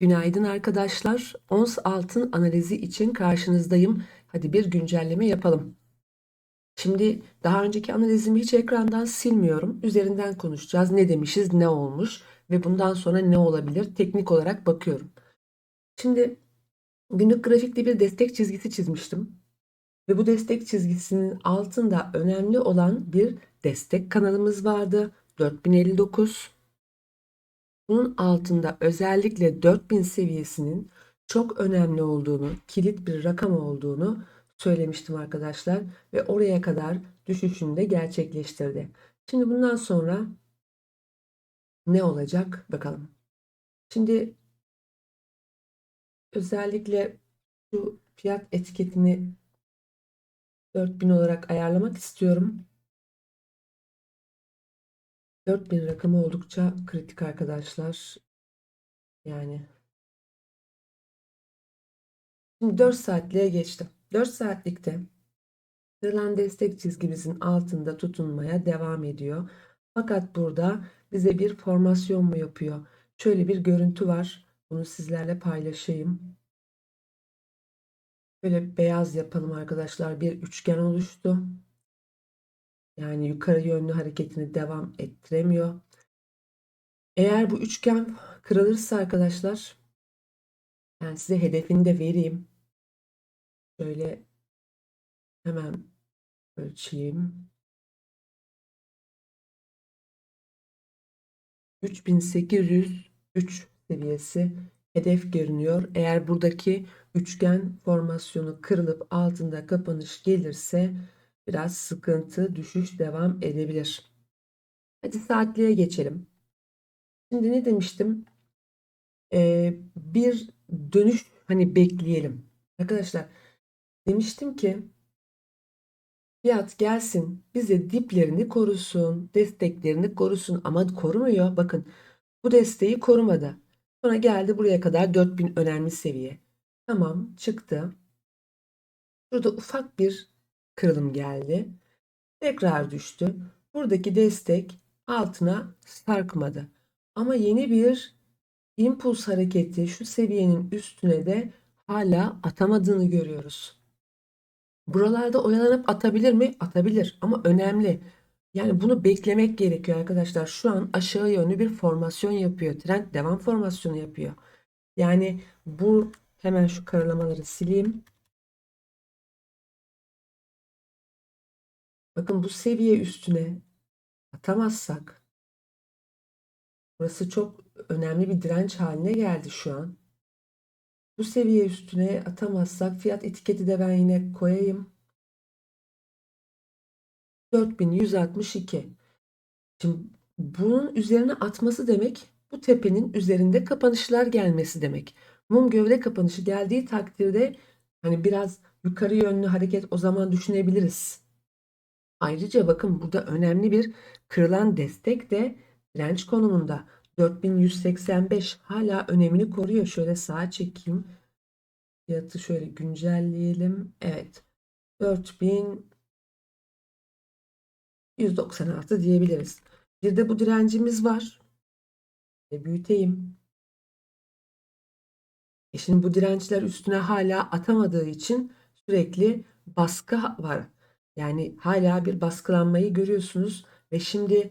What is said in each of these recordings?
Günaydın arkadaşlar. Ons altın analizi için karşınızdayım. Hadi bir güncelleme yapalım. Şimdi daha önceki analizimi hiç ekrandan silmiyorum. Üzerinden konuşacağız. Ne demişiz, ne olmuş ve bundan sonra ne olabilir? Teknik olarak bakıyorum. Şimdi günlük grafikte bir destek çizgisi çizmiştim. Ve bu destek çizgisinin altında önemli olan bir destek kanalımız vardı. 4059. Bunun altında özellikle 4000 seviyesinin çok önemli olduğunu, kilit bir rakam olduğunu söylemiştim arkadaşlar ve oraya kadar düşüşünü de gerçekleştirdi. Şimdi bundan sonra ne olacak bakalım. Şimdi özellikle şu fiyat etiketini 4000 olarak ayarlamak istiyorum. 4000 rakamı oldukça kritik arkadaşlar. Yani Şimdi 4 saatliğe geçtim. 4 saatlikte kırılan destek çizgimizin altında tutunmaya devam ediyor. Fakat burada bize bir formasyon mu yapıyor? Şöyle bir görüntü var. Bunu sizlerle paylaşayım. Böyle beyaz yapalım arkadaşlar. Bir üçgen oluştu. Yani yukarı yönlü hareketini devam ettiremiyor. Eğer bu üçgen kırılırsa arkadaşlar ben size hedefini de vereyim. Şöyle hemen ölçeyim. 3803 seviyesi hedef görünüyor. Eğer buradaki üçgen formasyonu kırılıp altında kapanış gelirse biraz sıkıntı, düşüş devam edebilir. Hadi saatliğe geçelim. Şimdi ne demiştim? Ee, bir dönüş hani bekleyelim. Arkadaşlar demiştim ki fiyat gelsin bize diplerini korusun, desteklerini korusun ama korumuyor. Bakın bu desteği korumadı. Sonra geldi buraya kadar 4000 önemli seviye. Tamam çıktı. Burada ufak bir kırılım geldi. Tekrar düştü. Buradaki destek altına sarkmadı. Ama yeni bir impuls hareketi şu seviyenin üstüne de hala atamadığını görüyoruz. Buralarda oyalanıp atabilir mi? Atabilir ama önemli. Yani bunu beklemek gerekiyor arkadaşlar. Şu an aşağı yönlü bir formasyon yapıyor. Trend devam formasyonu yapıyor. Yani bu hemen şu karalamaları sileyim. Bakın bu seviye üstüne atamazsak burası çok önemli bir direnç haline geldi şu an. Bu seviye üstüne atamazsak fiyat etiketi de ben yine koyayım. 4162. Şimdi bunun üzerine atması demek bu tepenin üzerinde kapanışlar gelmesi demek. Mum gövde kapanışı geldiği takdirde hani biraz yukarı yönlü hareket o zaman düşünebiliriz. Ayrıca bakın burada önemli bir kırılan destek de direnç konumunda. 4185 hala önemini koruyor. Şöyle sağa çekeyim. Fiyatı şöyle güncelleyelim. Evet. 4196 diyebiliriz. Bir de bu direncimiz var. E, büyüteyim. E şimdi bu dirençler üstüne hala atamadığı için sürekli baskı var. Yani hala bir baskılanmayı görüyorsunuz ve şimdi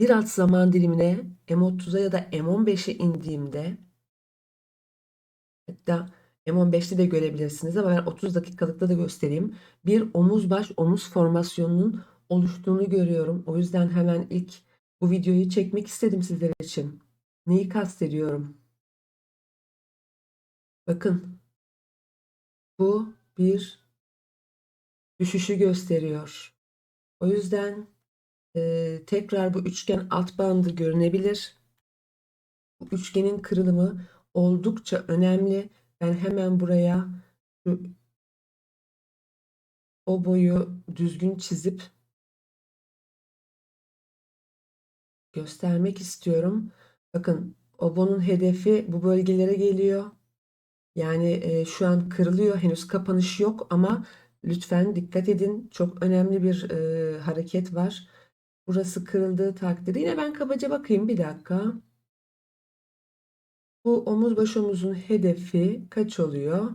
bir alt zaman dilimine M30'a ya da M15'e indiğimde hatta M15'te de görebilirsiniz ama ben 30 dakikalıkta da göstereyim. Bir omuz baş omuz formasyonunun oluştuğunu görüyorum. O yüzden hemen ilk bu videoyu çekmek istedim sizler için. Neyi kastediyorum? Bakın. Bu bir düşüşü gösteriyor. O yüzden e, tekrar bu üçgen alt bandı görünebilir. Bu üçgenin kırılımı oldukça önemli. Ben hemen buraya şu o boyu düzgün çizip göstermek istiyorum. Bakın obonun hedefi bu bölgelere geliyor. Yani e, şu an kırılıyor. Henüz kapanış yok ama lütfen dikkat edin. Çok önemli bir e, hareket var. Burası kırıldığı takdirde yine ben kabaca bakayım bir dakika. Bu omuz baş omuzun hedefi kaç oluyor?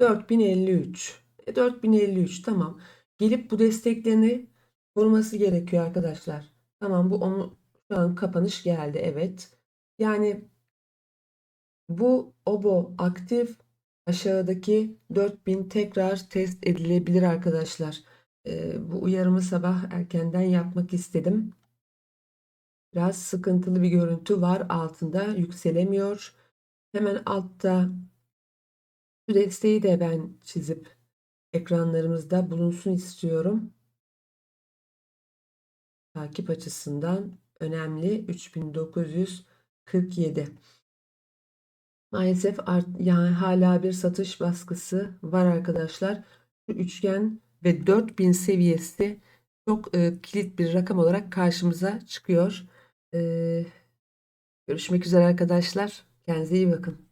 4053. E, 4053 tamam. Gelip bu desteklerini koruması gerekiyor arkadaşlar. Tamam bu onu şu an kapanış geldi evet. Yani bu obo aktif aşağıdaki 4000 tekrar test edilebilir arkadaşlar. Ee, bu uyarımı sabah erkenden yapmak istedim. Biraz sıkıntılı bir görüntü var altında yükselemiyor. Hemen altta şu desteği de ben çizip ekranlarımızda bulunsun istiyorum. Takip açısından önemli 3947. Maalesef art, yani hala bir satış baskısı var arkadaşlar. Şu üçgen ve 4000 seviyesi çok e, kilit bir rakam olarak karşımıza çıkıyor. E, görüşmek üzere arkadaşlar. Kendinize iyi bakın.